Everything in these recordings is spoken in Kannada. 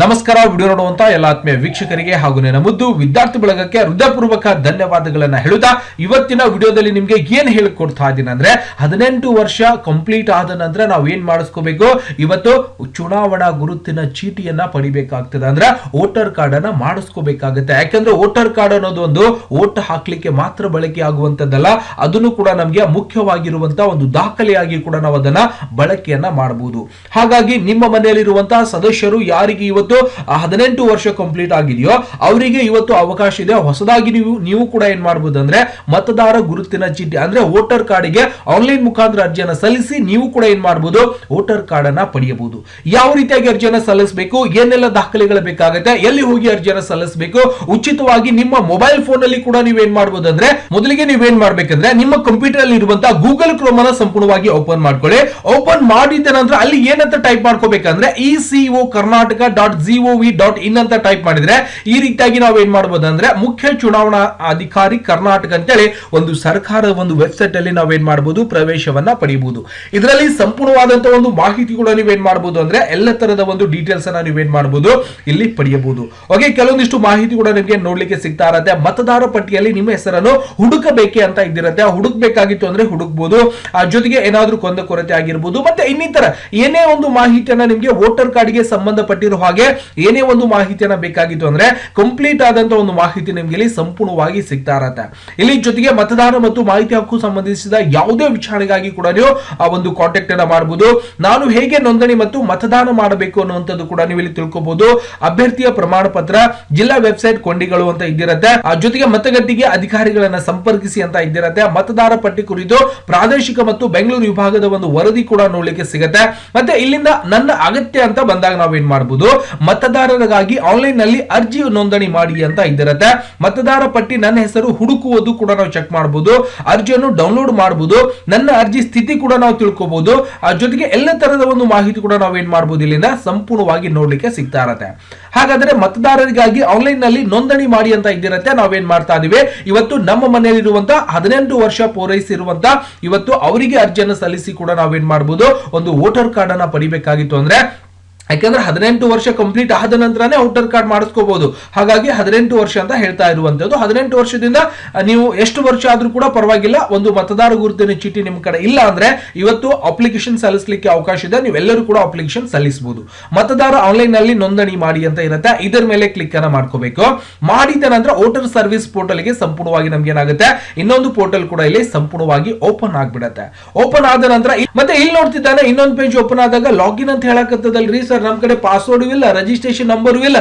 ನಮಸ್ಕಾರ, ವಿಡಿಯೋ ನೋಡುವಂತ ಎಲ್ಲ ಆತ್ಮೀಯ ವೀಕ್ಷಕರಿಗೆ ಹಾಗೂ ನನ್ನ ಮುದ್ದು ವಿದ್ಯಾರ್ಥಿ ಬಳಗಕ್ಕೆ ಹೃದಯಪೂರ್ವಕ ಧನ್ಯವಾದಗಳನ್ನ ಹೇಳುತ್ತಾ ಇವತ್ತಿನ ವಿಡಿಯೋದಲ್ಲಿ ನಿಮಗೆ ಏನ್ ಹೇಳಿಕೊಡ್ತಾ ಇದ್ದೀನಿ ಅಂದ್ರೆ ಹದಿನೆಂಟು ವರ್ಷ ಕಂಪ್ಲೀಟ್ ಆದ ನಂತರ ನಾವು ಏನ್ ಮಾಡಿಸ್ಕೋಬೇಕು? ಇವತ್ತು ಚುನಾವಣಾ ಗುರುತಿನ ಚೀಟಿಯನ್ನ ಪಡಿಬೇಕಾಗ್ತದೆ ಅಂದ್ರೆ ವೋಟರ್ ಕಾರ್ಡ್ ಅನ್ನ ಮಾಡಿಸ್ಕೋಬೇಕಾಗುತ್ತೆ. ಯಾಕಂದ್ರೆ ವೋಟರ್ ಕಾರ್ಡ್ ಅನ್ನೋದು ಒಂದು ವೋಟ್ ಹಾಕ್ಲಿಕ್ಕೆ ಮಾತ್ರ ಬಳಕೆ ಆಗುವಂತದ್ದಲ್ಲ, ಅದನ್ನು ಕೂಡ ನಮ್ಗೆ ಮುಖ್ಯವಾಗಿರುವಂತ ಒಂದು ದಾಖಲೆಯಾಗಿ ಕೂಡ ನಾವು ಅದನ್ನ ಬಳಕೆಯನ್ನ ಮಾಡಬಹುದು ಹಾಗಾಗಿ ನಿಮ್ಮ ಮನೆಯಲ್ಲಿರುವಂತಹ ಸದಸ್ಯರು ಯಾರಿಗೆ ಇವತ್ತು ಆ ಹದಿನೆಂಟು ವರ್ಷ ಕಂಪ್ಲೀಟ್ ಆಗಿದೆಯೋ, ಅವರಿಗೆ ಇವತ್ತು ಅವಕಾಶ ಇದೆ. ಹೊಸದಾಗಿ ನೀವು ನೀವು ಕೂಡ ಏನ್ ಮಾಡಬಹುದು ಅಂದ್ರೆ, ಮತದಾರ ಗುರುತಿನ ಚೀಟಿ, ಅಂದ್ರೆ ವೋಟರ್ ಕಾರ್ಡ್ಗೆ ಆನ್ಲೈನ್ ಮುಖಾಂತರ ಅರ್ಜಿಯನ್ನ ಸಲ್ಲಿಸಿ ನೀವು ಕೂಡ ಏನ್ ಮಾಡಬಹುದು ವೋಟರ್ ಕಾರ್ಡ್ ಅನ್ನ ಪಡೆಯಬಹುದು. ಯಾವ ರೀತಿಯಾಗಿ ಅರ್ಜಿಯನ್ನ ಸಲ್ಲಿಸಬೇಕು, ಏನೆಲ್ಲ ದಾಖಲೆಗಳು ಬೇಕಾಗುತ್ತೆ, ಎಲ್ಲಿ ಹೋಗಿ ಅರ್ಜಿಯನ್ನ ಸಲ್ಲಿಸಬೇಕು, ಉಚಿತವಾಗಿ ನಿಮ್ಮ ಮೊಬೈಲ್ ಫೋನ್ ಅಲ್ಲಿ ಕೂಡ ನೀವೇನ್ ಮಾಡಬಹುದು ಅಂದ್ರೆ, ಮೊದಲಿಗೆ ನೀವೇನ್ ಮಾಡ್ಬೇಕಂದ್ರೆ, ನಿಮ್ಮ ಕಂಪ್ಯೂಟರ್ ಅಲ್ಲಿ ಇರುವಂತಹ ಗೂಗಲ್ ಕ್ರೋಮ್ ಅನ್ನ ಸಂಪೂರ್ಣವಾಗಿ ಓಪನ್ ಮಾಡ್ಕೊಳ್ಳಿ. ಓಪನ್ ಮಾಡಿದ ನಂತರ ಅಲ್ಲಿ ಏನಂತ type ಮಾಡ್ಕೋಬೇಕಂದ್ರೆ E C O Karnataka dot V dot in ಅಂತ ಟೈಪ್ ಮಾಡಿದ್ರೆ ಈ ರೀತಿಯಾಗಿ ನಾವು ಏನ್ ಮಾಡಬಹುದು ಅಂದ್ರೆ ಮುಖ್ಯ ಚುನಾವಣಾ ಅಧಿಕಾರಿ ಕರ್ನಾಟಕ ಅಂತೇಳಿ ಒಂದು ಸರ್ಕಾರದ ಒಂದು ವೆಬ್ಸೈಟ್ ಅಲ್ಲಿ ನಾವೇನ್ ಮಾಡಬಹುದು ಪ್ರವೇಶವನ್ನ ಪಡೆಯಬಹುದು ಇದರಲ್ಲಿ ಸಂಪೂರ್ಣವಾದಂತಹ ಒಂದು ಮಾಹಿತಿಗಳು ನೀವೇನ್ ಮಾಡಬಹುದು ಅಂದ್ರೆ ಎಲ್ಲ ತರದ ಒಂದು ಡೀಟೇಲ್ಸ್ ಅನ್ನ ನೀವೇನ್ ಮಾಡಬಹುದು ಇಲ್ಲಿ ಪಡೆಯಬಹುದು. ಓಕೆ ಕೆಲವೊಂದಿಷ್ಟು ಮಾಹಿತಿ ಕೂಡ ನಿಮಗೆ ನೋಡ್ಲಿಕ್ಕೆ ಸಿಗ್ತಾ ಇರತ್ತೆ. ಮತದಾರ ಪಟ್ಟಿಯಲ್ಲಿ ನಿಮ್ಮ ಹೆಸರನ್ನು ಹುಡುಕಬೇಕೆ ಅಂತ ಇದ್ದಿರತ್ತೆ. ಹುಡುಕ್ಬೇಕಾಗಿತ್ತು ಅಂದ್ರೆ ಹುಡುಕ್ಬಹುದು ಆ ಜೊತೆಗೆ ಏನಾದ್ರೂ ಕೊಂದ ಕೊರತೆ ಆಗಿರ್ಬೋದು. ಮತ್ತೆ ಇನ್ನಿತರ ಏನೇ ಒಂದು ಮಾಹಿತಿಯನ್ನ ನಿಮಗೆ ವೋಟರ್ ಕಾರ್ಡ್ಗೆ ಸಂಬಂಧಪಟ್ಟಿರೋ ಹಾಗೆ ಏನೇ ಒಂದು ಮಾಹಿತಿಯನ್ನ ಬೇಕಾಗಿತ್ತು ಅಂದ್ರೆ ಕಂಪ್ಲೀಟ್ ಆದಂತ ಒಂದು ಮಾಹಿತಿ ನಿಮ್ಗೆ ಇಲ್ಲಿ ಸಂಪೂರ್ಣವಾಗಿ ಸಿಗ್ತಾ ಇರತ್ತೆ ಇಲ್ಲಿ ಜೊತೆಗೆ ಮತದಾನ ಮತ್ತು ಮಾಹಿತಿ ಹಕ್ಕು ಸಂಬಂಧಿಸಿದ ಯಾವುದೇ ವಿಚಾರಣೆಗಾಗಿ ಕೂಡ ನೀವು ಆ ಒಂದು ಕಾಂಟ್ಯಾಕ್ಟ್ ಅನ್ನ ಮಾಡಬಹುದು ನಾನು ಹೇಗೆ ನೋಂದಣಿ ಮತ್ತು ಮತದಾನ ಮಾಡಬೇಕು ಅನ್ನುವಂಥದ್ದು ಕೂಡ ನೀವು ಇಲ್ಲಿ ತಿಳ್ಕೊಬಹುದು ಅಭ್ಯರ್ಥಿಯ ಪ್ರಮಾಣ ಪತ್ರ ಜಿಲ್ಲಾ ವೆಬ್ಸೈಟ್ ಕೊಂಡಿಗಳು ಅಂತ ಇದ್ದಿರತ್ತೆ. ಆ ಜೊತೆಗೆ ಮತಗಟ್ಟೆಗೆ ಅಧಿಕಾರಿಗಳನ್ನ ಸಂಪರ್ಕಿಸಿ ಅಂತ ಇದ್ದಿರತ್ತೆ. ಮತದಾರ ಪಟ್ಟಿ ಕುರಿತು ಪ್ರಾದೇಶಿಕ ಮತ್ತು ಬೆಂಗಳೂರು ವಿಭಾಗದ ಒಂದು ವರದಿ ಕೂಡ ನೋಡ್ಲಿಕ್ಕೆ ಸಿಗತ್ತೆ. ಮತ್ತೆ ಇಲ್ಲಿಂದ ನನ್ನ ಅಗತ್ಯ ಅಂತ ಬಂದಾಗ ನಾವೇನ್ ಮಾಡಬಹುದು ಮತದಾರರಿಗಾಗಿ ಆನ್ಲೈನ್ನಲ್ಲಿ ಅರ್ಜಿ ನೋಂದಣಿ ಮಾಡಿ ಅಂತ ಇದ್ದಿರತ್ತೆ ಮತದಾರ ಪಟ್ಟಿ ನನ್ನ ಹೆಸರು ಹುಡುಕುವುದು ಕೂಡ ನಾವು ಚೆಕ್ ಮಾಡಬಹುದು ಅರ್ಜಿಯನ್ನು ಡೌನ್ಲೋಡ್ ಮಾಡಬಹುದು ನನ್ನ ಅರ್ಜಿ ಸ್ಥಿತಿ ಕೂಡ ನಾವು ತಿಳ್ಕೋಬಹುದು ಜೊತೆಗೆ ಎಲ್ಲ ತರದ ಒಂದು ಮಾಹಿತಿ ಕೂಡ ನಾವು ಏನ್ ಮಾಡಬಹುದು ಇಲ್ಲಿಂದ ಸಂಪೂರ್ಣವಾಗಿ ನೋಡ್ಲಿಕ್ಕೆ ಸಿಗ್ತಾ ಇರತ್ತೆ. ಹಾಗಾದ್ರೆ ಮತದಾರರಿಗಾಗಿ ಆನ್ಲೈನ್ನಲ್ಲಿ ನೋಂದಣಿ ಮಾಡಿ ಅಂತ ಇದ್ದಿರತ್ತೆ ನಾವೇನ್ ಮಾಡ್ತಾ ಇದೀವಿ? ಇವತ್ತು ನಮ್ಮ ಮನೆಯಲ್ಲಿರುವಂತ ಹದಿನೆಂಟು ವರ್ಷ ಪೂರೈಸಿರುವಂತ ಇವತ್ತು ಅವರಿಗೆ ಅರ್ಜಿಯನ್ನು ಸಲ್ಲಿಸಿ ಕೂಡ ನಾವೇನ್ ಮಾಡಬಹುದು ಒಂದು ವೋಟರ್ ಕಾರ್ಡ್ ಅನ್ನ ಪಡಿಬೇಕಾಗಿತ್ತು ಅಂದ್ರೆ ಯಾಕಂದ್ರೆ ಹದಿನೆಂಟು ವರ್ಷ ಕಂಪ್ಲೀಟ್ ಆದ ನಂತರನೇ ಔಟರ್ ಕಾರ್ಡ್ ಮಾಡಿಸ್ಕೋಬಹುದು ಹಾಗಾಗಿ ಹದಿನೆಂಟು ವರ್ಷ ಅಂತ ಹೇಳ್ತಾ ಇರುವಂತದ್ದು ಹದಿನೆಂಟು ವರ್ಷದಿಂದ ನೀವು ಎಷ್ಟು ವರ್ಷ ಆದ್ರೂ ಕೂಡ ಪರವಾಗಿಲ್ಲ. ಒಂದು ಮತದಾರ ಗುರುತಿನ ಚೀಟಿ ನಿಮ್ ಕಡೆ ಇಲ್ಲ ಅಂದ್ರೆ ಇವತ್ತು ಅಪ್ಲಿಕೇಶನ್ ಸಲ್ಲಿಸಲಿಕ್ಕೆ ಅವಕಾಶ ಇದೆ. ನೀವೆಲ್ಲರೂ ಕೂಡ ಅಪ್ಲಿಕೇಶನ್ ಸಲ್ಲಿಸಬಹುದು ಮತದಾರ ಆನ್ಲೈನ್ನಲ್ಲಿ ನೋಂದಣಿ ಮಾಡಿ ಅಂತ ಇರುತ್ತೆ. ಇದರ ಮೇಲೆ ಕ್ಲಿಕ್ ಅನ್ನ ಮಾಡ್ಕೋಬೇಕು. ಮಾಡಿದ ನಂತರ ವೋಟರ್ ಸರ್ವಿಸ್ ಪೋರ್ಟಲ್ಗೆ ಸಂಪೂರ್ಣವಾಗಿ ನಮ್ಗೆ ಏನಾಗುತ್ತೆ? ಇನ್ನೊಂದು ಪೋರ್ಟಲ್ ಕೂಡ ಇಲ್ಲಿ ಸಂಪೂರ್ಣವಾಗಿ ಓಪನ್ ಆಗ್ಬಿಡತ್ತೆ. ಓಪನ್ ಆದ ನಂತರ ಮತ್ತೆ ಇಲ್ಲಿ ನೋಡ್ತಿದ್ದಾನೆ, ಇನ್ನೊಂದು ಪೇಜ್ ಓಪನ್ ಆದಾಗ ಲಾಗಿನ್ ಅಂತ ಹೇಳಕತ್ತದಲ್ರಿ ನಮ್ ಕಡೆ ಪಾಸ್ವರ್ಡ್ ಇಲ್ಲ ರಿಜಿಸ್ಟ್ರೇಷನ್ ನಂಬರು ಇಲ್ಲ.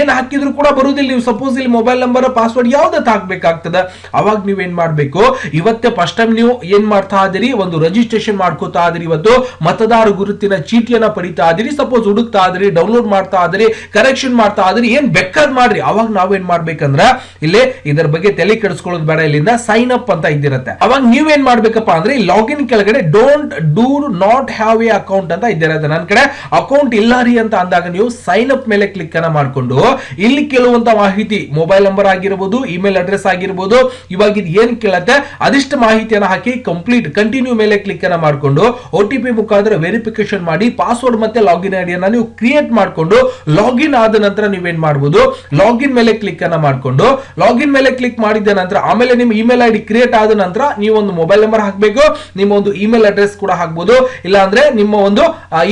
ಏನ್ ಹಾಕಿದ್ರು ಕೂಡ ಬರುವುದಿಲ್ಲ ನೀವು ಸಪೋಸ್ ಇಲ್ಲಿ ಮೊಬೈಲ್ ನಂಬರ್ ಪಾಸ್ವರ್ಡ್ ಯಾವ್ದತ್ ಹಾಕ್ಬೇಕಾಗ್ತದ? ಅವಾಗ ಏನು ಮಾಡಬೇಕು? ಇವತ್ತೇ ಫಸ್ಟ್ ಟೈಮ್ ನೀವು ಏನ್ ಮಾಡ್ತಾ ಇದ್ದೀರಿ ಒಂದು ರಿಜಿಸ್ಟ್ರೇಷನ್ ಮಾಡ್ಕೋತಾ ಇದ್ದೀರಿ ಇವತ್ತು ಮತದಾರ ಗುರುತಿನ ಚೀಟಿಯನ್ನ ಪಡಿತಾ ಇದ್ದೀರಿ ಸಪೋಸ್ ಹುಡುಕ್ತಾ ಇದ್ರಿ ಡೌನ್ಲೋಡ್ ಮಾಡ್ತಾ ಇದ್ರಿ ಕರೆಕ್ಷನ್ ಮಾಡ್ತಾ ಇದ್ರಿ, ಏನ್ ಬೇಕಾದ್ ಮಾಡ್ರಿ. ಅವಾಗ ನಾವೇನ್ ಮಾಡ್ಬೇಕಂದ್ರ, ಇಲ್ಲಿ ಇದರ ಬಗ್ಗೆ ತಲೆ ಕೆಡಿಸ್ಕೊಳ್ಳೋದು ಬೇಡ, ಇಲ್ಲಿಂದ ಸೈನ್ ಅಪ್ ಅಂತ ಇದ್ದಿರತ್ತೆ. ಅವಾಗ ನೀವೇನ್ ಮಾಡ್ಬೇಕಪ್ಪ ಅಂದ್ರೆ ಲಾಗಿನ್ ಕೆಳಗಡೆ don't do not have a account ಅಂತ ಇದ್ದಿರುತ್ತೆ. ನನ್ನ ಕಡೆ ಅಕೌಂಟ್ ಇಲ್ಲ. ರೀ ಅಂತ ಅಂದಾಗ ನೀವು ಸೈನ್ ಅಪ್ ಮೇಲೆ ಕ್ಲಿಕ್ ಅನ್ನ ಮಾಡ್ಕೊಂಡು ಇಲ್ಲಿ ಕೇಳುವಂತ ಮಾಹಿತಿ ಮೊಬೈಲ್ ನಂಬರ್ ಆಗಿರ್ಬೋದು ಇಮೇಲ್ ಅಡ್ರೆಸ್ ಆಗಿರ್ಬೋದು, ಇವಾಗ ಇದು ಏನ್ ಕೇಳತ್ತೆ? ಅದಿಷ್ಟು ಮಾಹಿತಿಯನ್ನ ಹಾಕಿ ಕಂಪ್ಲೀಟ್ ಕಂಟಿನ್ಯೂ ಮೇಲೆ ಕ್ಲಿಕ್ ಅನ್ನ ಮಾಡ್ಕೊಂಡು ಒ ಟಿ ಪಿ ಮುಖಾಂತರ ವೆರಿಫಿಕೇಶನ್ ಮಾಡಿ ಪಾಸ್ವರ್ಡ್ ಮತ್ತೆ ಲಾಗಿನ್ ಐಡಿಯನ್ನ ನೀವು ಕ್ರಿಯೇಟ್ ಮಾಡ್ಕೊಂಡು ಲಾಗಿನ್ ಆದ ನಂತರ ನೀವೇನ್ ಮಾಡ್ಬೋದು? ಲಾಗಿನ್ ಮೇಲೆ ಕ್ಲಿಕ್ ಅನ್ನ ಮಾಡ್ಕೊಂಡು ಲಾಗಿನ್ ಮೇಲೆ ಕ್ಲಿಕ್ ಮಾಡಿದ ನಂತರ ಆಮೇಲೆ ನಿಮ್ಮ ಇಮೇಲ್ ಐಡಿ ಕ್ರಿಯೇಟ್ ಆದ ನಂತರ ನೀವು ಒಂದು ಮೊಬೈಲ್ ನಂಬರ್ ಹಾಕಬೇಕು, ನಿಮ್ಮ ಒಂದು ಇಮೇಲ್ ಅಡ್ರೆಸ್ ಕೂಡ ಹಾಕ್ಬೋದು ಇಲ್ಲ ಅಂದ್ರೆ ನಿಮ್ಮ ಒಂದು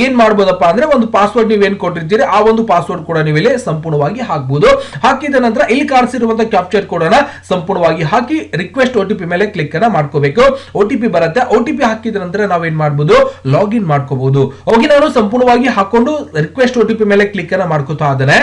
ಏನ್ ಮಾಡ್ಬೋದಪ್ಪ ಅಂದ್ರೆ ಒಂದು ಪಾಸ್ವರ್ಡ್ ನೀವೇನ್ ಕೊಟ್ಟಿರ್ತೀರಿ, ಆ ಒಂದು ಪಾಸ್ವರ್ಡ್ ಕೂಡ ನೀವು ಇಲ್ಲಿ ಸಂಪೂರ್ಣವಾಗಿ ಹಾಕ್ಬೋದು. ಹಾಕಿದ ನಂತರ ಇಲ್ಲಿ ಕಾಣಿಸಿರುವಂತಹ ಕ್ಯಾಪ್ಚರ್ ಕೋಡ್ ಅನ್ನ ಸಂಪೂರ್ಣವಾಗಿ ಹಾಕಿ ರಿಕ್ವೆಸ್ಟ್ ಒ ಮೇಲೆ ಕ್ಲಿಕ್ ಅನ್ನ ಮಾಡ್ಕೋಬೇಕು. ಒ ಬರುತ್ತೆ. ಒ ಹಾಕಿದ ನಂತರ ನಾವೇನ್ ಮಾಡಬಹುದು ಲಾಗಿನ್ ಮಾಡ್ಕೋಬಹುದು ಹೋಗಿ ನಾನು ಸಂಪೂರ್ಣವಾಗಿ ಹಾಕೊಂಡು ರಿಕ್ವೆಸ್ಟ್ ಒ ಮೇಲೆ ಕ್ಲಿಕ್ ಅನ್ನ ಮಾಡ್ಕೋತಾ ಇದ್ದೇನೆ.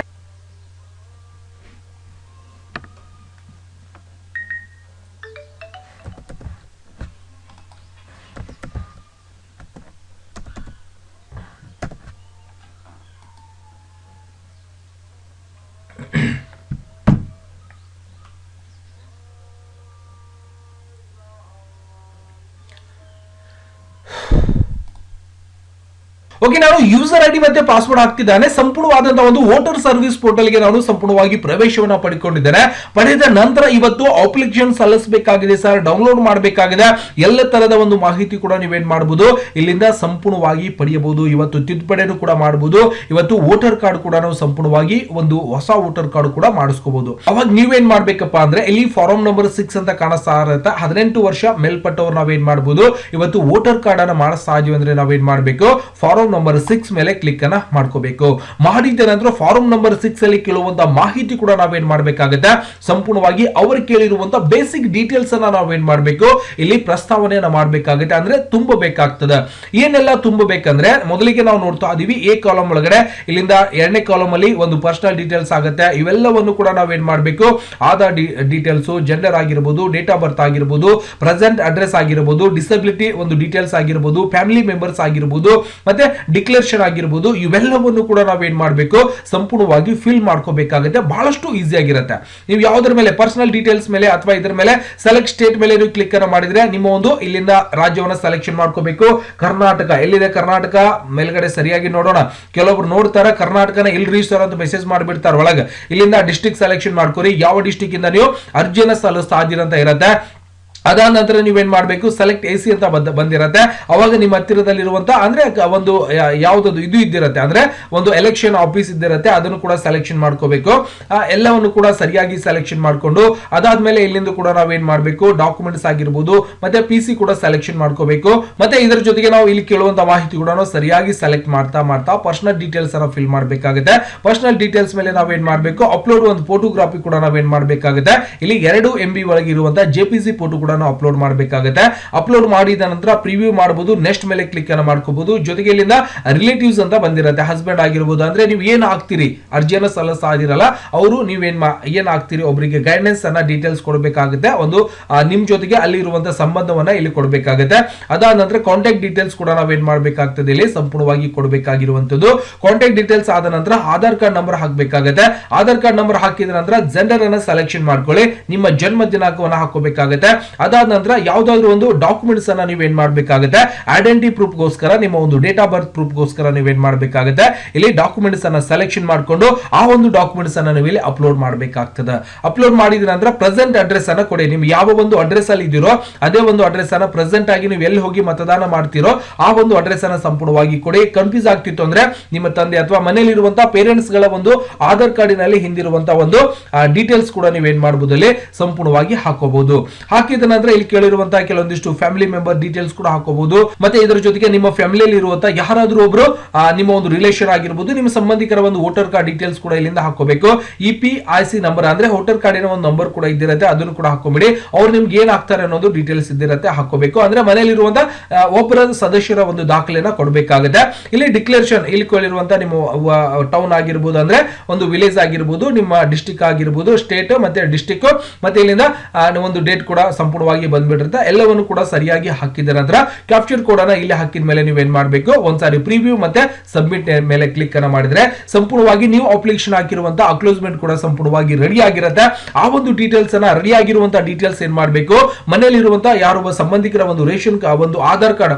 ಓಕೆ, ನಾನು ಯೂಸರ್ ಐಡಿ ಮತ್ತೆ ಪಾಸ್ವರ್ಡ್ ಹಾಕ್ತಿದ್ದಾನೆ. ಸಂಪೂರ್ಣವಾದಂತಹ ಒಂದು ವೋಟರ್ ಸರ್ವಿಸ್ ಪೋರ್ಟಲ್ಗೆ ನಾನು ಸಂಪೂರ್ಣವಾಗಿ ಪ್ರವೇಶವನ್ನ ಪಡ್ಕೊಂಡಿದ್ದೇನೆ ಪಡೆದ ನಂತರ ಇವತ್ತು ಅಪ್ಲಿಕೇಶನ್ ಸಲ್ಲಿಸಬೇಕಾಗಿದೆ ಸರ್ ಡೌನ್ಲೋಡ್ ಮಾಡಬೇಕಾಗಿದೆ. ಎಲ್ಲ ತರದ ಒಂದು ಮಾಹಿತಿ ಕೂಡ ನೀವೇನ್ ಮಾಡಬಹುದು ಇಲ್ಲಿಂದ ಸಂಪೂರ್ಣವಾಗಿ ಪಡೆಯಬಹುದು. ಇವತ್ತು ತಿದ್ದುಪಡಿಯನ್ನು ಕೂಡ ಮಾಡಬಹುದು ಇವತ್ತು ವೋಟರ್ ಕಾರ್ಡ್ ಕೂಡ ನಾವು ಸಂಪೂರ್ಣವಾಗಿ ಒಂದು ಹೊಸ ವೋಟರ್ ಕಾರ್ಡ್ ಕೂಡ ಮಾಡಿಸ್ಕೋಬಹುದು. ಅವಾಗ ನೀವೇನ್ ಮಾಡ್ಬೇಕಪ್ಪ ಅಂದ್ರೆ, ಇಲ್ಲಿ ಫಾರಂ ನಂಬರ್ ಸಿಕ್ಸ್ ಅಂತ ಕಾಣಿಸ್ತಾ ಇರುತ್ತೆ. ಹದಿನೆಂಟು ವರ್ಷ ಮೇಲ್ಪಟ್ಟವ್ರು ನಾವೇನ್ ಮಾಡಬಹುದು ಇವತ್ತು ವೋಟರ್ ಕಾರ್ಡ್ ಅನ್ನ ಮಾಡಿಸ್ತಾ ಇದೀವಿ ಅಂದ್ರೆ ನಾವೇನ್ ಮಾಡಬೇಕು ಫಾರಂ ನಂಬರ್ ಸಿಕ್ಸ್ ಮೇಲೆ ಕ್ಲಿಕ್ ಅನ್ನ ಮಾಡ್ಕೋಬೇಕು. ಮಾಡಿದ್ದೇನೆಂದ್ರೆ ನಂತರ ಫಾರಂ ನಂಬರ್ ಸಿಕ್ಸ್ ಅಲ್ಲಿ ಕೇಳುವಂತ ಮಾಹಿತಿ ಕೂಡ ನಾವೇನ್ ಮಾಡಬೇಕಾಗುತ್ತೆ? ಸಂಪೂರ್ಣವಾಗಿ ಅವರು ಕೇಳಿರುವಂತ ಬೇಸಿಕ್ ಡೀಟೇಲ್ಸ್ ಅನ್ನ ನಾವೇನ್ ಮಾಡಬೇಕು? ಇಲ್ಲಿ ಪ್ರಸ್ತಾವನೆಯನ್ನ ಮಾಡಬೇಕಾಗುತ್ತೆ. ಅಂದ್ರೆ ತುಂಬಬೇಕಾಗ್ತದೆ. ಏನೆಲ್ಲ ತುಂಬಬೇಕಂದ್ರೆ, ಮೊದಲಿಗೆ ನಾವು ನೋಡ್ತಾ ಇದೀವಿ ಎ ಕಾಲಮ್ ಒಳಗಡೆ. ಇಲ್ಲಿಂದ ಎರಡನೇ ಕಾಲಮ್ ಅಲ್ಲಿ ಒಂದು ಪರ್ಸನಲ್ ಡೀಟೇಲ್ಸ್ ಆಗುತ್ತೆ. ಇವೆಲ್ಲವನ್ನು ಕೂಡ ನಾವೇನ್ ಮಾಡಬೇಕು? ಆಧಾರ್ ಡೀಟೇಲ್ಸ್ ಜೆಂಡರ್ ಆಗಿರ್ಬೋದು ಡೇಟ್ ಆಫ್ ಬರ್ತ್ ಆಗಿರ್ಬೋದು ಪ್ರೆಸೆಂಟ್ ಅಡ್ರೆಸ್ ಆಗಿರ್ಬೋದು ಡಿಸಬಿಲಿಟಿ ಒಂದು ಡೀಟೇಲ್ಸ್ ಆಗಿರ್ಬೋದು ಫ್ಯಾಮಿಲಿ ಮೆಂಬರ್ಸ್ ಆಗಿರ್ಬೋದು, ಮತ್ತೆ ಡಿಕ್ಲೇರೇಷನ್ ಆಗಿರ್ಬೋದು, ಇವೆಲ್ಲವನ್ನು ಕೂಡ ನಾವೇನ್ ಮಾಡಬೇಕು, ಸಂಪೂರ್ಣವಾಗಿ ಫಿಲ್ ಮಾಡ್ಕೋಬೇಕಾಗುತ್ತೆ. ಬಹಳಷ್ಟು ಈಸಿ ಆಗಿರುತ್ತೆ. ನೀವು ಯಾವ್ದ್ರ ಮೇಲೆ ಪರ್ಸನಲ್ ಡೀಟೇಲ್ಸ್ ಮೇಲೆ ಅಥವಾ ಇದ್ರ ಮೇಲೆ ಸೆಲೆಕ್ಟ್ ಸ್ಟೇಟ್ ಮೇಲೆ ನೀವು ಕ್ಲಿಕ್ ಅನ್ನು ಮಾಡಿದ್ರೆ ನಿಮ್ಮ ಒಂದು ಇಲ್ಲಿಂದ ರಾಜ್ಯವನ್ನ ಸೆಲೆಕ್ಷನ್ ಮಾಡ್ಕೋಬೇಕು. ಕರ್ನಾಟಕ, ಎಲ್ಲಿದೆ ಕರ್ನಾಟಕ? ಮೇಲ್ಗಡೆ ಸರಿಯಾಗಿ ನೋಡೋಣ. ಕೆಲವೊಬ್ರು ನೋಡ್ತಾರೆ, ಕರ್ನಾಟಕನ ಇಲ್ಲಿ ಸರ್ ಅಂತ ಮೆಸೇಜ್ ಮಾಡಿಬಿಡ್ತಾರೆ ಒಳಗೆ. ಇಲ್ಲಿಂದ ಡಿಸ್ಟಿಕ್ ಸೆಲೆಕ್ಷನ್ ಮಾಡ್ಕೊರಿ. ಯಾವ ಡಿಸ್ಟಿಕ್ ಇಂದ ನೀವು ಅರ್ಜಿಯನ್ನ ಸಲ್ಲಿಸ್ತಾ ಅಂತ ಇರತ್ತೆ. ಅದಾದ ನಂತರ ನೀವೇನ್ ಮಾಡಬೇಕು? ಸೆಲೆಕ್ಟ್ ಎ ಸಿ ಅಂತ ಬಂದ ಬಂದಿರತ್ತೆ. ಅವಾಗ ನಿಮ್ಮ ಹತ್ತಿರದಲ್ಲಿರುವಂತಹ ಅಂದ್ರೆ ಒಂದು ಯಾ- ಇದು ಇದ್ದಿರತ್ತೆ. ಅಂದ್ರೆ ಒಂದು ಎಲೆಕ್ಷನ್ ಆಫೀಸ್ ಇದ್ದಿರತ್ತೆ. ಅದನ್ನು ಕೂಡ ಸೆಲೆಕ್ಷನ್ ಮಾಡ್ಕೋಬೇಕು. ಎಲ್ಲವನ್ನು ಕೂಡ ಸರಿಯಾಗಿ ಸೆಲೆಕ್ಷನ್ ಮಾಡ್ಕೊಂಡು, ಅದಾದ್ಮೇಲೆ ಇಲ್ಲಿಂದ ಕೂಡ ನಾವೇನ್ ಮಾಡಬೇಕು? ಡಾಕ್ಯುಮೆಂಟ್ಸ್ ಆಗಿರ್ಬೋದು, ಮತ್ತೆ ಪಿ ಸಿ ಕೂಡ ಸೆಲೆಕ್ಷನ್ ಮಾಡ್ಕೋಬೇಕು. ಮತ್ತೆ ಇದರ ಜೊತೆಗೆ ನಾವು ಇಲ್ಲಿ ಕೇಳುವಂತ ಮಾಹಿತಿ ಕೂಡ ಸರಿಯಾಗಿ ಸೆಲೆಕ್ಟ್ ಮಾಡ್ತಾ ಮಾಡ್ತಾ ಪರ್ಸನಲ್ ಡೀಟೇಲ್ಸ್ ಅನ್ನ ಫಿಲ್ ಮಾಡಬೇಕಾಗುತ್ತೆ. ಪರ್ಸನಲ್ ಡೀಟೇಲ್ಸ್ ಮೇಲೆ ನಾವೇನ್ ಮಾಡಬೇಕು? ಅಪ್ಲೋಡ್ ಒಂದು ಫೋಟೋಗ್ರಾಫಿ ಕೂಡ ನಾವೇನ್ ಮಾಡಬೇಕಾಗುತ್ತೆ. ಇಲ್ಲಿ ಎರಡು ಎಂ ಬಿ ಒಳಗಿರುವಂತಹ ಜೆಪಿಸಿ ಫೋಟೋ ಕೂಡ ಅಪ್ಲೋಡ್ ಮಾಡಬೇಕಾಗುತ್ತೆ. ಅಪ್ಲೋಡ್ ಮಾಡಿದ ನಂತರ ಪ್ರಿವ್ಯೂ ಮಾಡಬಹುದು ನೆಕ್ಸ್ಟ್ ಮೇಲೆ ಕ್ಲಿಕ್ ಅನ್ನ ಮಾಡ್ಕೋಬಹುದು ಜೊತೆಗೆ ಇಲ್ಲಿಂದ ರಿಲೇಟಿವ್ಸ್ ಅಂತ ಬಂದಿರುತ್ತೆ. ಹಸ್ಬೆಂಡ್ ಆಗಿರ್ಬೋದು ಅಂದ್ರೆ ನೀವು ಏನ್ ಆಗ್ತೀರಿ? ಅರ್ಜಿಯನ್ನ ಸಲ್ಲಿಸ್ತಾ ಇದೀರಲ್ಲ, ಅವರು ನೀವೇನ್ ಏನ್ ಆಗ್ತೀರಿ? ಒಬ್ಬರಿಗೆ ಗೈಡ್ನೆನ್ಸ್ ಅನ್ನ ಡೀಟೇಲ್ಸ್ ಕೊಡಬೇಕಾಗುತ್ತೆ. ಒಂದು ನಿಮ್ ಜೊತೆಗೆ ಅಲ್ಲಿ ಇರುವಂತಹ ಸಂಬಂಧವನ್ನ ಇಲ್ಲಿ ಕೊಡಬೇಕಾಗುತ್ತೆ. ಅದಾದ ನಂತರ ಕಾಂಟ್ಯಾಕ್ಟ್ ಡೀಟೇಲ್ಸ್ ಕೂಡ ನಾವೇನ್ ಮಾಡ್ಬೇಕಾಗ್ತದೆ ಇಲ್ಲಿ? ಸಂಪೂರ್ಣವಾಗಿ ಕೊಡಬೇಕಾಗಿರುವಂತದ್ದು ಕಾಂಟ್ಯಾಕ್ಟ್ ಡೀಟೇಲ್ಸ್ ಆದ ನಂತರ ಆಧಾರ್ ಕಾರ್ಡ್ ನಂಬರ್ ಹಾಕಬೇಕಾಗುತ್ತೆ. ಆಧಾರ್ ಕಾರ್ಡ್ ನಂಬರ್ ಹಾಕಿದ ನಂತರ ಜೆಂಡರ್ ಅನ್ನ ಸೆಲೆಕ್ಷನ್ ಮಾಡ್ಕೊಳ್ಳಿ. ನಿಮ್ಮ ಜನ್ಮ ದಿನಾಂಕವನ್ನ ಹಾಕೋಬೇಕಾಗುತ್ತೆ ಅದಾದ ನಂತರ ಯಾವ್ದಾದ್ರು ಒಂದು ಡಾಕ್ಯುಮೆಂಟ್ಸ್ ಅನ್ನ ನೀವೇನ್ ಮಾಡಬೇಕಾಗುತ್ತೆ? ಐಡೆಂಟಿ ಪ್ರೂಫ್ ಗೋಸ್ಕರ ನಿಮ್ಮ ಒಂದು ಡೇಟ್ ಆಫ್ ಬರ್ತ್ ಪ್ರೂಫ್ ಗೋಸ್ಕರ ನೀವೇನ್ ಮಾಡಬೇಕಾಗುತ್ತೆ? ಇಲ್ಲಿ ಡಾಕ್ಯುಮೆಂಟ್ಸ್ ಅನ್ನ ಸೆಲೆಕ್ಷನ್ ಮಾಡ್ಕೊಂಡು ಆ ಒಂದು ಡಾಕ್ಯುಮೆಂಟ್ಸ್ ಅನ್ನ ನೀವು ಇಲ್ಲಿ ಅಪ್ಲೋಡ್ ಮಾಡಬೇಕಾಗ್ತದೆ. ಅಪ್ಲೋಡ್ ಮಾಡಿದ ನಂತರ ಪ್ರೆಸೆಂಟ್ ಅಡ್ರೆಸ್ ಅನ್ನ ಕೊಡಿ. ನಿಮ್ಗೆ ಯಾವ ಒಂದು ಅಡ್ರೆಸ್ ಅಲ್ಲಿ ಇದ್ದೀರೋ, ಅದೇ ಒಂದು ಅಡ್ರೆಸ್ ಅನ್ನ ಪ್ರೆಸೆಂಟ್ ಆಗಿ ನೀವು ಎಲ್ಲಿ ಹೋಗಿ ಮತದಾನ ಮಾಡ್ತಿರೋ, ಆ ಒಂದು ಅಡ್ರೆಸ್ ಅನ್ನ ಸಂಪೂರ್ಣವಾಗಿ ಕೊಡಿ. ಕನ್ಫ್ಯೂಸ್ ಆಗ್ತಿತ್ತು ಅಂದ್ರೆ ನಿಮ್ಮ ತಂದೆ ಅಥವಾ ಮನೆಯಲ್ಲಿರುವಂತಹ ಪೇರೆಂಟ್ಸ್ಗಳ ಒಂದು ಆಧಾರ್ ಕಾರ್ಡಿನಲ್ಲಿ ಹಿಂದಿರುವಂತಹ ಒಂದು ಡೀಟೇಲ್ಸ್ ಕೂಡ ನೀವೇನ್ ಮಾಡಬಹುದು ಸಂಪೂರ್ಣವಾಗಿ ಹಾಕೋಬಹುದು ಹಾಕಿದ ನಂತರ ಇಲ್ಲಿ ಕೇಳಿರುವಂತಹ ಕೆಲವೊಂದಿಷ್ಟು ಫ್ಯಾಮಿಲಿ ಮೆಂಬರ್ ಡೀಟೇಲ್ಸ್ ಕೂಡ ಹಾಕೋಬಹುದು. ಮತ್ತೆ ಇದರ ಜೊತೆಗೆ ನಿಮ್ಮ ಫ್ಯಾಮಿಲಿಯಲ್ಲಿ ಇರುವಂತಹ ಯಾರಾದ್ರೂ ಒಬ್ರು ನಿಮ್ಮ ಒಂದು ರಿಲೇಷನ್ ಆಗಿರ್ಬೋದು, ನಿಮ್ಮ ಸಂಬಂಧಿಕರ ಒಂದು ವೋಟರ್ ಕಾರ್ಡ್ ಡೀಟೇಲ್ಸ್ ಕೂಡ ಇಲ್ಲಿಂದ ಹಾಕೋಬೇಕು. E P I C number ಅಂದ್ರೆ ವೋಟರ್ ಕಾರ್ಡಿನ ಒಂದು ನಂಬರ್ ಕೂಡ ಇದ್ದಿರತ್ತೆ, ಅದನ್ನು ಕೂಡ ಹಾಕೊಂಬಿಡಿ. ಅವ್ರು ನಿಮ್ಗೆ ಏನ್ ಆಗ್ತಾರೆ ಅನ್ನೋದು ಡೀಟೇಲ್ಸ್ ಇದ್ದಿರತ್ತೆ, ಹಾಕೋಬೇಕು. ಅಂದ್ರೆ ಮನೆಯಲ್ಲಿರುವಂತಹ ಒಬ್ಬರ ಸದಸ್ಯರ ಒಂದು ದಾಖಲೆನ ಕೊಡಬೇಕಾಗುತ್ತೆ. ಇಲ್ಲಿ ಡಿಕ್ಲೇರೇಷನ್ ಇಲ್ಲಿ ಕೇಳಿರುವಂತಹ ನಿಮ್ಮ ಟೌನ್ ಆಗಿರ್ಬೋದು ಅಂದ್ರೆ ಒಂದು ವಿಲೇಜ್ ಆಗಿರ್ಬೋದು, ನಿಮ್ಮ ಡಿಸ್ಟಿಕ್ ಆಗಿರ್ಬೋದು ಸ್ಟೇಟ್ ಮತ್ತೆ ಡಿಸ್ಟಿಕ್ ಮತ್ತೆ ಇಲ್ಲಿಂದ ಒಂದು ಡೇಟ್ ಕೂಡ ಸಂಪೂರ್ಣವಾಗಿ ಬಂದ್ಬಿಟ್ಟಿರುತ್ತೆ. ಎಲ್ಲವನ್ನು ಕೂಡ ಸರಿಯಾಗಿ ಹಾಕಿದ ನಂತರ ಕ್ಯಾಪ್ಚರ್ ಕೋಡ್ ಅನ್ನ ಇಲ್ಲಿ ಹಾಕಿದ ಮೇಲೆ ನೀವು ಏನ್ ಮಾಡಬೇಕು? ಒಂದ್ಸಾರಿ ಪ್ರಿವ್ಯೂ ಮತ್ತೆ ಸಬ್ಮಿಟ್ ಮೇಲೆ ಕ್ಲಿಕ್ ಅನ್ನ ಮಾಡಿದ್ರೆ ಸಂಪೂರ್ಣವಾಗಿ ನೀವು ಅಪ್ಲಿಕೇಶನ್ ಹಾಕಿರುವಂತಹ ಅಕ್ಲೋಸ್ಮೆಂಟ್ ಕೂಡ ಸಂಪೂರ್ಣವಾಗಿ ರೆಡಿ ಆಗಿರುತ್ತೆ. ಆ ಒಂದು ಡೀಟೇಲ್ಸ್ ಅನ್ನ ರೆಡಿ ಆಗಿರುವಂತಹ ಡೀಟೇಲ್ಸ್ ಏನ್ ಮಾಡಬೇಕು? ಮನೆಯಲ್ಲಿರುವಂತಹ ಯಾರೊಬ್ಬ ಸಂಬಂಧಿಕರ ಒಂದು ರೇಷನ್ ಒಂದು ಆಧಾರ್ ಕಾರ್ಡ್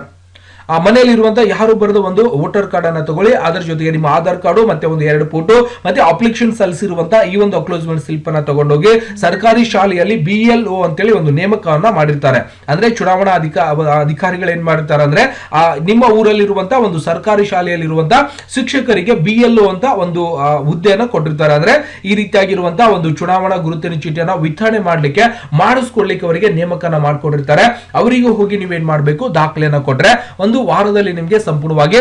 ಆ ಮನೆಯಲ್ಲಿರುವಂತ ಯಾರು ಬರೆದ ಒಂದು ವೋಟರ್ ಕಾರ್ಡ್ ಅನ್ನ ತಗೊಳ್ಳಿ, ಅದರ ಜೊತೆಗೆ ನಿಮ್ಮ ಆಧಾರ್ ಕಾರ್ಡು ಮತ್ತೆ ಒಂದು ಎರಡು ಫೋಟೋ, ಮತ್ತೆ ಅಪ್ಲಿಕೇಶನ್ ಸಲ್ಲಿಸಿರುವಂತಹ ಈ ಒಂದು ಅಕ್ಲೋಸ್ಮೆಂಟ್ ಸ್ಲಿಪ್ ಅನ್ನ ತಗೊಂಡೋಗಿ ಸರ್ಕಾರಿ ಶಾಲೆಯಲ್ಲಿ ಬಿ ಎಲ್ ಒ ಅಂತೇಳಿ ಒಂದು ನೇಮಕವನ್ನ ಮಾಡಿರ್ತಾರೆ. ಅಂದ್ರೆ ಚುನಾವಣಾ ಅಧಿಕ ಅಧಿಕಾರಿಗಳು ಏನ್ ಮಾಡಿರ್ತಾರೆ ಅಂದ್ರೆ ನಿಮ್ಮ ಊರಲ್ಲಿರುವಂತಹ ಒಂದು ಸರ್ಕಾರಿ ಶಾಲೆಯಲ್ಲಿರುವಂತಹ ಶಿಕ್ಷಕರಿಗೆ ಬಿ ಎಲ್ ಒ ಅಂತ ಒಂದು ಹುದ್ದೆಯನ್ನು ಕೊಟ್ಟಿರ್ತಾರೆ. ಅಂದ್ರೆ ಈ ರೀತಿಯಾಗಿರುವಂತ ಒಂದು ಚುನಾವಣಾ ಗುರುತಿನ ಚೀಟಿಯನ್ನ ವಿತರಣೆ ಮಾಡಲಿಕ್ಕೆ ಮಾಡಿಸ್ಕೊಳ್ಳಿಕ್ಕೆ ಅವರಿಗೆ ನೇಮಕನ ಮಾಡ್ಕೊಂಡಿರ್ತಾರೆ. ಅವರಿಗೂ ಹೋಗಿ ನೀವೇನ್ ಮಾಡಬೇಕು, ದಾಖಲೆಯನ್ನ ಕೊಟ್ರೆ ಒಂದು ವಾರದಲ್ಲಿ ನಿಮಗೆ ಸಂಪೂರ್ಣವಾಗಿ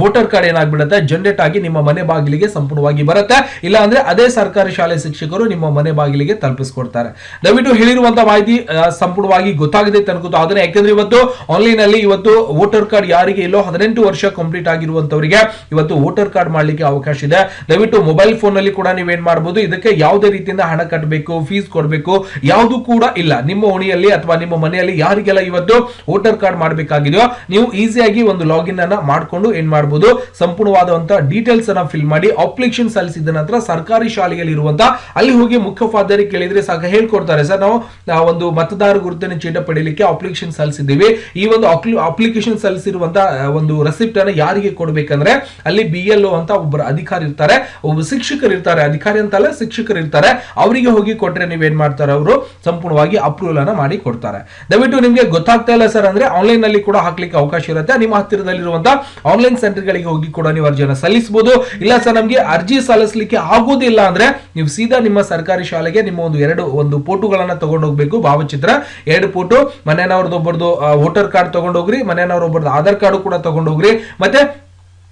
ವೋಟರ್ ಕಾರ್ಡ್ ಏನಾಗ್ಬಿಡುತ್ತೆ? ಜನರೇಟ್ ಆಗಿ ನಿಮ್ಮ ಮನೆ ಬಾಗಿಲಿಗೆ ಸಂಪೂರ್ಣವಾಗಿ ಬರುತ್ತೆ. ಇಲ್ಲ ಅಂದ್ರೆ ಅದೇ ಸರ್ಕಾರಿ ಶಾಲೆ ಶಿಕ್ಷಕರು ನಿಮ್ಮ ಮನೆ ಬಾಗಿಲಿಗೆ ತಲುಪಿಸ್ಕೊಡ್ತಾರೆ. ದಯವಿಟ್ಟು ಹೇಳಿರುವಂತ ಮಾಹಿತಿ ಸಂಪೂರ್ಣವಾಗಿ ಗೊತ್ತಾಗಿದೆ ತನಕ ಆದರೆ ಯಾಕಂದ್ರೆ ಇವತ್ತು ಆನ್ಲೈನ್ ಅಲ್ಲಿ ಇವತ್ತು ವೋಟರ್ ಕಾರ್ಡ್ ಯಾರಿಗೆ ಇಲ್ಲೋ ಹದಿನೆಂಟು ವರ್ಷ ಕಂಪ್ಲೀಟ್ ಆಗಿರುವಂತವರಿಗೆ ಇವತ್ತು ವೋಟರ್ ಕಾರ್ಡ್ ಮಾಡ್ಲಿಕ್ಕೆ ಅವಕಾಶ ಇದೆ. ದಯವಿಟ್ಟು ಮೊಬೈಲ್ ಫೋನ್ ಅಲ್ಲಿ ಕೂಡ ನೀವೇನ್ ಮಾಡಬಹುದು ಇದಕ್ಕೆ ಯಾವುದೇ ರೀತಿಯಿಂದ ಹಣ ಕಟ್ಟಬೇಕು ಫೀಸ್ ಕೊಡಬೇಕು, ಯಾವುದು ಕೂಡ ಇಲ್ಲ. ನಿಮ್ಮ ಓಣಿಯಲ್ಲಿ ಅಥವಾ ನಿಮ್ಮ ಮನೆಯಲ್ಲಿ ಯಾರಿಗೆಲ್ಲ ಇವತ್ತು ವೋಟರ್ ಕಾರ್ಡ್ ಮಾಡಬೇಕಾಗಿದೆಯೋ, ನೀವು ಈಸಿಯಾಗಿ ಒಂದು ಲಾಗಿನ್ ಅನ್ನ ಮಾಡಿಕೊಂಡು ಏನ್ ಮಾಡಬಹುದು ಸಂಪೂರ್ಣವಾದಂತ ಡೀಟೇಲ್ಸ್ ಅನ್ನ ಫಿಲ್ ಮಾಡಿ ಅಪ್ಲಿಕೇಶನ್ ಸಲ್ಲಿಸಿದ ನಂತರ ಸರ್ಕಾರಿ ಶಾಲೆಯಲ್ಲಿ ಇರುವಂತ ಅಲ್ಲಿ ಹೋಗಿ ಮುಖ್ಯೋಪಾಧ್ಯಾಯರು ಕೇಳಿದ್ರೆ ಸಾಕ, ಹೇಳ್ಕೊಡ್ತಾರೆ. ಸರ್, ನಾವು ಒಂದು ಮತದಾರ ಗುರುತಿನ ಚೀಟ ಪಡೆಯಲಿಕ್ಕೆ ಅಪ್ಲಿಕೇಶನ್ ಸಲ್ಲಿಸಿದ್ದೀವಿ. ಈ ಒಂದು ಅಪ್ಲಿಕೇಶನ್ ಸಲ್ಲಿಸಿರುವಂತಹ ಒಂದು ರೆಸಿಪ್ಟ್ ಅನ್ನ ಯಾರಿಗೆ ಕೊಡ್ಬೇಕಂದ್ರೆ, ಅಲ್ಲಿ ಬಿ ಎಲ್ ಅಂತ ಒಬ್ಬರು ಅಧಿಕಾರಿ ಇರ್ತಾರೆ. ಒಬ್ಬ ಶಿಕ್ಷಕರು ಇರ್ತಾರೆ. ಅಧಿಕಾರಿ ಅಂತ ಅಲ್ಲ ಶಿಕ್ಷಕರು ಇರ್ತಾರೆ. ಅವರಿಗೆ ಹೋಗಿ ಕೊಟ್ರೆ ನೀವೇನ್ ಮಾಡ್ತಾರೆ ಅವರು? ಸಂಪೂರ್ಣವಾಗಿ ಅಪ್ರೂವಲ್ ಅನ್ನ ಮಾಡಿ ಕೊಡ್ತಾರೆ. ದಯವಿಟ್ಟು ನಿಮಗೆ ಗೊತ್ತಾಗ್ತಾ ಇಲ್ಲ ಸರ್ ಅಂದ್ರೆ ಆನ್ಲೈನ್ನಲ್ಲಿ ಕೂಡ ಹಾಕ್ಲಿಕ್ಕೆ ಅವಕಾಶ ಇರುತ್ತೆ. ನಿಮ್ಮ ಹತ್ತಿರದಲ್ಲಿರುವಂತಹ ಆನ್ಲೈನ್ ಸೆಂಟರ್ ಗಳಿಗೆ ಹೋಗಿ ಕೂಡ ನೀವು ಅರ್ಜಿಯನ್ನು ಸಲ್ಲಿಸಬಹುದು. ಇಲ್ಲ ಸರ್, ನಮಗೆ ಅರ್ಜಿ ಸಲ್ಲಿಸಲಿಕ್ಕೆ ಆಗೋದಿಲ್ಲ ಅಂದ್ರೆ ನೀವು ಸೀದಾ ನಿಮ್ಮ ಸರ್ಕಾರಿ ಶಾಲೆಗೆ ನಿಮ್ಮ ಒಂದು ಎರಡು, ಒಂದು ಫೋಟೋಗಳನ್ನ ತಗೊಂಡು ಹೋಗ್ಬೇಕು ಭಾವಚಿತ್ರ, ಎರಡು ಫೋಟೋ, ಮನೆಯವ್ರದ್ದು ಒಬ್ಬರದು ವೋಟರ್ ಕಾರ್ಡ್ ತಗೊಂಡು ಹೋಗ್ರಿ ಮನೆಯವ್ರ ಒಬ್ಬರದು ಆಧಾರ್ ಕಾರ್ಡ್ ಕೂಡ ತಗೊಂಡು ಹೋಗ್ರಿ ಮತ್ತೆ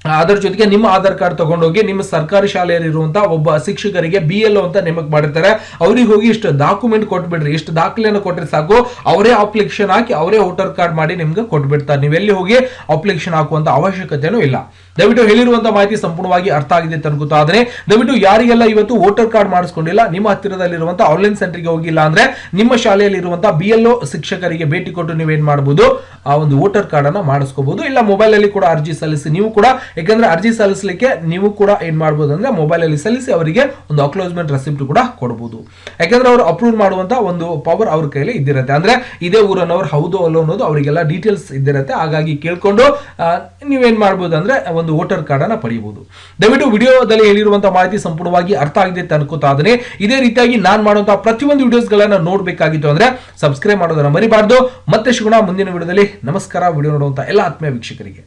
ಅದರ ಜೊತೆಗೆ ನಿಮ್ಮ ಆಧಾರ್ ಕಾರ್ಡ್ ತಗೊಂಡೋಗಿ ನಿಮ್ಮ ಸರ್ಕಾರಿ ಶಾಲೆಯಲ್ಲಿ ಇರುವಂತಹ ಒಬ್ಬ ಶಿಕ್ಷಕರಿಗೆ ಬಿ ಎಲ್ ಅಂತ ನೇಮಕ ಮಾಡಿರ್ತಾರೆ. ಅವ್ರಿಗೆ ಹೋಗಿ ಇಷ್ಟು ಡಾಕ್ಯುಮೆಂಟ್ ಕೊಟ್ಬಿಡ್ರಿ, ಇಷ್ಟು ದಾಖಲೆಯನ್ನು ಕೊಟ್ಟರೆ ಸಾಕು. ಅವರೇ ಅಪ್ಲಿಕೇಶನ್ ಹಾಕಿ ಅವರೇ ವೋಟರ್ ಕಾರ್ಡ್ ಮಾಡಿ ನಿಮ್ಗೆ ಕೊಟ್ಬಿಡ್ತಾರೆ. ನೀವೆಲ್ಲಿ ಹೋಗಿ ಅಪ್ಲಿಕೇಶನ್ ಹಾಕುವಂತ ಅವಶ್ಯಕತೆನೂ ಇಲ್ಲ. ದಯವಿಟ್ಟು ಹೇಳಿರುವಂತ ಮಾಹಿತಿ ಸಂಪೂರ್ಣವಾಗಿ ಅರ್ಥ ಆಗಿದೆ ಆದರೆ ದಯವಿಟ್ಟು ಯಾರಿಗೆಲ್ಲ ಇವತ್ತು ವೋಟರ್ ಕಾರ್ಡ್ ಮಾಡಿಸ್ಕೊಂಡಿಲ್ಲ, ನಿಮ್ಮ ಹತ್ತಿರದಲ್ಲಿರುವಂತ ಆನ್ಲೈನ್ ಸೆಂಟರ್ಗೆ ಹೋಗಿಲ್ಲ ಅಂದ್ರೆ ನಿಮ್ಮ ಶಾಲೆಯಲ್ಲಿ ಇರುವಂತಹ ಬಿ ಎಲ್ ಶಿಕ್ಷಕರಿಗೆ ಭೇಟಿ ಕೊಟ್ಟು ನೀವೇನ್ ಮಾಡಬಹುದು ಆ ಒಂದು ವೋಟರ್ ಕಾರ್ಡ್ ಅನ್ನ ಮಾಡಿಸ್ಕೋಬಹುದು ಇಲ್ಲ ಮೊಬೈಲ್ ಅಲ್ಲಿ ಕೂಡ ಅರ್ಜಿ ಸಲ್ಲಿಸಿ ನೀವು ಕೂಡ ಯಾಕಂದ್ರೆ ಅರ್ಜಿ ಸಲ್ಲಿಸಲಿಕ್ಕೆ ನೀವು ಕೂಡ ಏನ್ ಮಾಡಬಹುದು ಅಂದ್ರೆ ಮೊಬೈಲ್ ಅಲ್ಲಿ ಸಲ್ಲಿಸಿ ಅವರಿಗೆ ಒಂದು ಅಕ್ಲೋಸ್ಮೆಂಟ್ ರೆಸಿಪ್ಟ್ ಕೂಡ ಕೊಡಬಹುದು ಯಾಕಂದ್ರೆ ಅವರು ಅಪ್ರೂವ್ ಮಾಡುವಂತ ಒಂದು ಪವರ್ ಅವ್ರ ಕೈಯಲ್ಲಿ ಇದ್ದಿರುತ್ತೆ. ಅಂದ್ರೆ ಇದೇ ಊರನ್ನವ್ರು ಹೌದು ಅಲ್ಲೋ ಅನ್ನೋದು ಅವರಿಗೆಲ್ಲ ಡೀಟೇಲ್ಸ್ ಇದ್ದಿರುತ್ತೆ. ಹಾಗಾಗಿ ಕೇಳ್ಕೊಂಡು ನೀವೇನ್ ಮಾಡಬಹುದು ಅಂದ್ರೆ ಒಂದು ವೋಟರ್ ಕಾರ್ಡ್ ಅನ್ನ ಪಡೆಯಬಹುದು ದಯವಿಟ್ಟು ವಿಡಿಯೋದಲ್ಲಿ ಹೇಳಿರುವಂತಹ ಮಾಹಿತಿ ಸಂಪೂರ್ಣವಾಗಿ ಅರ್ಥ ಆಗಿದೆ ಅನ್ಕೋತಾ ಇದ್ದೀನಿ. ಇದೇ ರೀತಿಯಾಗಿ ನಾನು ಮಾಡುವಂತಹ ಪ್ರತಿಯೊಂದು ವಿಡಿಯೋಸ್ ಗಳನ್ನ ನೋಡ್ಬೇಕಾಗಿತ್ತು ಅಂದ್ರೆ ಸಬ್ಸ್ಕ್ರೈಬ್ ಮಾಡೋದನ್ನ ಮರಿಬಾರ್ದು. ಮತ್ತೆ ಸಿಗೋಣ ಮುಂದಿನ ವಿಡಿಯೋದಲ್ಲಿ. ನಮಸ್ಕಾರ. ವಿಡಿಯೋ ನೋಡುವಂತ ಎಲ್ಲ ಆತ್ಮೀಯ ವೀಕ್ಷಕರಿಗೆ.